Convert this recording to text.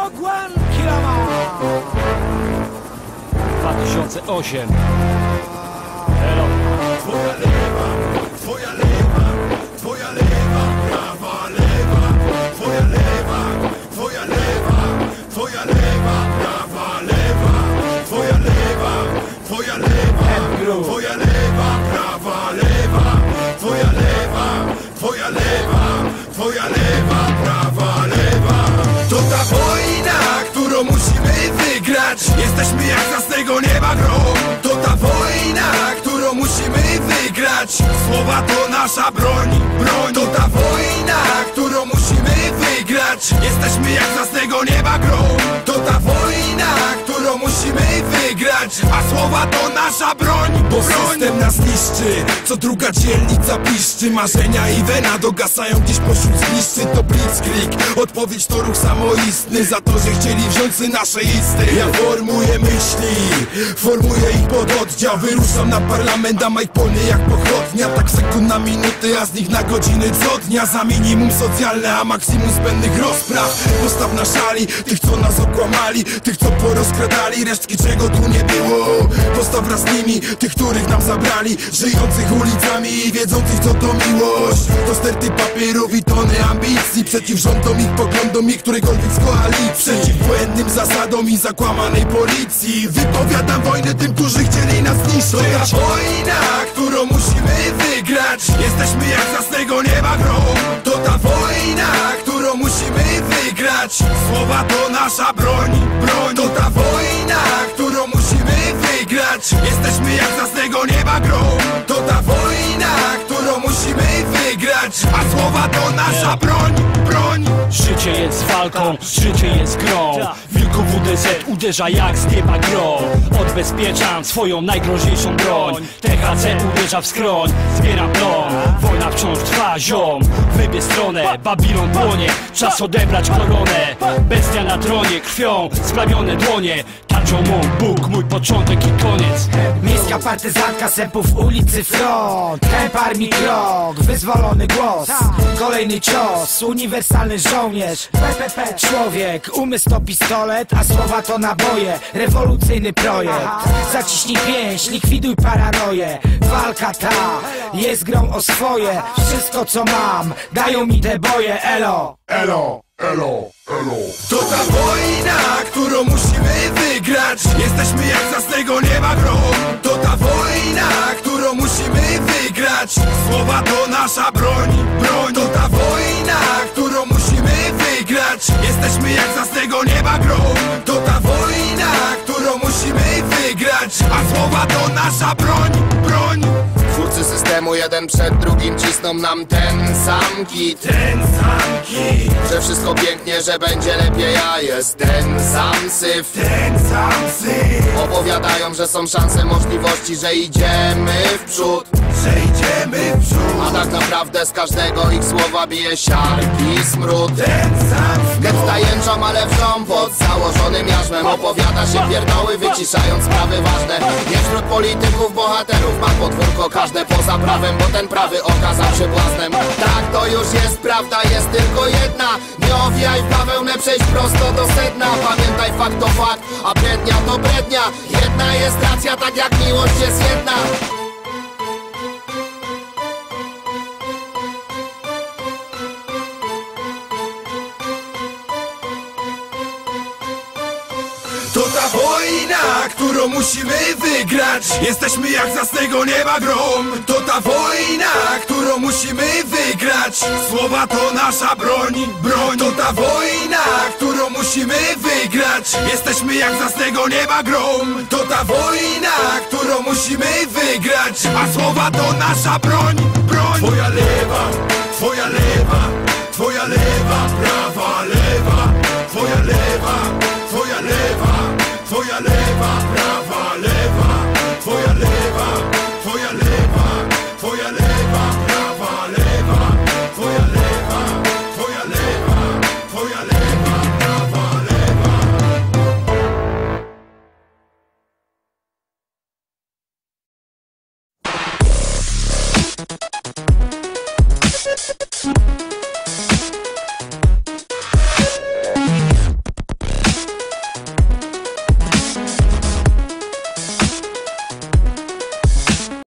Wogwan Kilama! 2008 Elo. Twoja lewa, twoja lewa, twoja lewa, prawa lewa, twoja lewa, twoja lewa, twoja lewa, prawa lewa, twoja lewa, twoja lewa, twoja lewa, prawa lewa, twoja lewa, twoja lewa, twoja lewa, nasza broń, broń To ta wojna, którą musimy wygrać. Jesteśmy jak z nieba grom wygrać A słowa to nasza broń, Bo system nas niszczy. Co druga dzielnica piszczy Marzenia i wena dogasają gdzieś pośród zniszczy. To blitzkrieg, odpowiedź to ruch samoistny Za to, że chcieli wziąć nasze isty Ja formuję myśli, formuję ich pod oddział Wyruszam na parlament, a jak pochodnia. Tak sekund na minuty, a z nich na godziny co dnia. Za minimum socjalne, a maksimum zbędnych rozpraw Postaw na szali. Tych, co nas okłamali Tych, co porozkradali, resztki czego tu nie było Postaw wraz z nimi. Tych, których nam zabrali Żyjących ulicami i wiedzących, co to miłość. To sterty papierów i tony ambicji. Przeciw rządom ich poglądom i którejkolwiek z koalicji. Przeciw błędnym zasadom i zakłamanej policji. Wypowiadam wojnę tym, którzy chcieli nas zniszczyć. To wojna, którą musimy wygrać. Jesteśmy jak z jasnego nieba grom Słowa to nasza broń, broń To ta wojna, którą musimy wygrać. Jesteśmy jak z jasnego nieba grom To ta wojna, którą musimy wygrać. A słowa to nasza broń, broń. Życie jest walką, życie jest grą Wilku WDZ uderza jak z nieba grom Odbezpieczam swoją najgroźniejszą broń. THC uderza w skroń, zbieram plon. Wojna wciąż trwa, ziom. Wybie stronę, Babilon płonie. Czas odebrać koronę. Bestia na tronie, krwią splamione dłonie. Tarczą mą Bóg, mój początek i koniec. Miejska partyzantka sępów ulicy front. Temp armii krok, wyzwolony głos. Kolejny cios, uniwersalny żołnierz. PPP człowiek, umysł to pistolet A słowa to naboje, rewolucyjny projekt. Zaciśnij pięść, likwiduj paranoję Walka ta jest grą o swoje. Wszystko co mam, dają mi te boje, elo. Elo, elo, elo. To ta wojna, którą musimy wygrać. Jesteśmy jak z jasnego nieba grom. To ta wojna, którą musimy wygrać. Słowa to nasza broń, broń. To ta wojna, Jesteśmy jak z jasnego nieba grom To ta wojna, którą musimy wygrać. A słowa to nasza broń, broń. Twórcy systemu jeden przed drugim cisną nam ten sam kit. Ten sam kit, Że wszystko pięknie, że będzie lepiej, a jest ten sam syf. Ten sam syf. Opowiadają, że są szanse, możliwości, że idziemy w przód Że idziemy w przód A tak naprawdę z każdego ich słowa bije siarki smród. Ten sam Getta jęczą, ale wrząb pod założonym jarzmem. Opowiada się pierdoły, wyciszając sprawy ważne. Nie wśród polityków, bohaterów ma podwórko każde poza prawem Bo ten prawy okazał się błaznem Tak, to już jest prawda, jest tylko jedna. Nie owijaj w bawełnę, przejść prosto do sedna. Pamiętaj fakt to fakt, a brednia to brednia. Jedna jest racja, tak jak miłość jest jedna ta wojna, którą musimy wygrać. Jesteśmy jak z jasnego nieba grom. To ta wojna, którą musimy wygrać. Słowa to nasza broń, broń. To ta wojna, którą musimy wygrać. Jesteśmy jak z jasnego nieba grom. To ta wojna, którą musimy wygrać. A słowa to nasza broń, broń. Twoja lewa, twoja lewa Twoja lewa, prawa, prawa, lewa Twoja